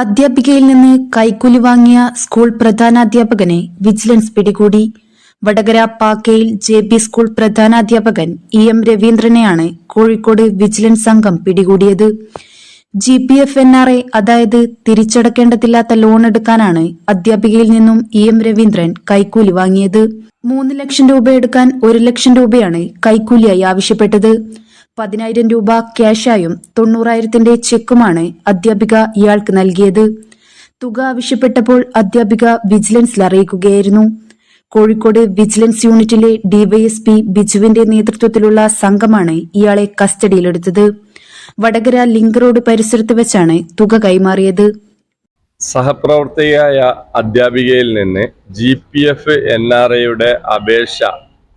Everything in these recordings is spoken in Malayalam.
അധ്യാപികയിൽ നിന്ന് കൈക്കൂലി വാങ്ങിയ സ്കൂൾ പ്രധാനാധ്യാപകനെ വിജിലൻസ് പിടികൂടി. വടകര പാക്കയിൽ ജെ പി സ്കൂൾ പ്രധാനാധ്യാപകൻ ഇ എം രവീന്ദ്രനെയാണ് കോഴിക്കോട് വിജിലൻസ് സംഘം പിടികൂടിയത്. G P F N R A അതായത് തിരിച്ചടക്കേണ്ടതില്ലാത്ത ലോൺ എടുക്കാനാണ് അധ്യാപികയിൽ നിന്നും ഇ എം രവീന്ദ്രൻ കൈക്കൂലി വാങ്ങിയത്. മൂന്ന് ലക്ഷം രൂപ എടുക്കാൻ ഒരു ലക്ഷം രൂപയാണ് കൈക്കൂലിയായി ആവശ്യപ്പെട്ടത്. പതിനായിരം രൂപ ക്യാഷായും തൊണ്ണൂറായിരത്തിന്റെ ചെക്കുമാണ് അധ്യാപിക ഇയാൾക്ക് നൽകിയത്. തുക ആവശ്യപ്പെട്ടപ്പോൾ അധ്യാപിക വിജിലൻസിൽ അറിയിക്കുകയായിരുന്നു. കോഴിക്കോട് വിജിലൻസ് യൂണിറ്റിലെ ഡിവൈഎസ്പി ബിജുവിന്റെ നേതൃത്വത്തിലുള്ള സംഘമാണ് ഇയാളെ കസ്റ്റഡിയിലെടുത്തത്. വടകര ലിങ്ക് റോഡ് പരിസരത്ത് വെച്ചാണ് തുക കൈമാറിയത്. സഹപ്രവർത്തകയായ അധ്യാപികയിൽ നിന്ന് G P F N R ഐയുടെ അപേക്ഷ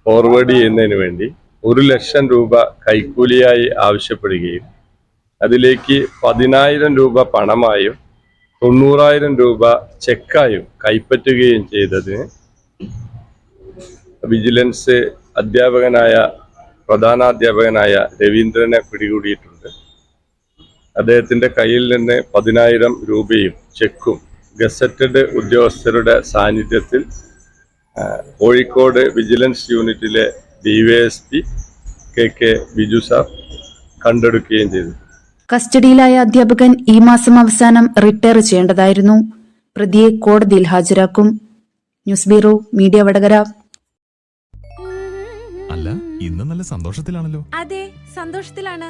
ഫോർവേഡ് ചെയ്യുന്നതിന് വേണ്ടി ഒരു ലക്ഷം രൂപ കൈക്കൂലിയായി ആവശ്യപ്പെടുകയും അതിലേക്ക് പതിനായിരം രൂപ പണമായും തൊണ്ണൂറായിരം രൂപ ചെക്കായും കൈപ്പറ്റുകയും ചെയ്തതിന് വിജിലൻസ് അധ്യാപകനായ പ്രധാനാധ്യാപകനായ രവീന്ദ്രനെ പിടികൂടിയിട്ടുണ്ട്. അദ്ദേഹത്തിന്റെ കയ്യിൽ നിന്ന് പതിനായിരം രൂപയും ചെക്കും ഗസറ്റഡ് ഉദ്യോഗസ്ഥരുടെ സാന്നിധ്യത്തിൽ കോഴിക്കോട് വിജിലൻസ് യൂണിറ്റിലെ DYSP K K Biju sir കണ്ടെടുക്കുകയും ചെയ്തു. കസ്റ്റഡിയിലായ അധ്യാപകൻ ഈ മാസം അവസാനം റിട്ടയർ ചെയ്യേണ്ടതായിരുന്നു. പ്രതിയെ കോടതിയിൽ ഹാജരാക്കും. News bureau media Vadakara. അല്ല ഇന്ന് നല്ല സന്തോഷത്തിലാണല്ലോ. അതെ സന്തോഷത്തിലാണ്.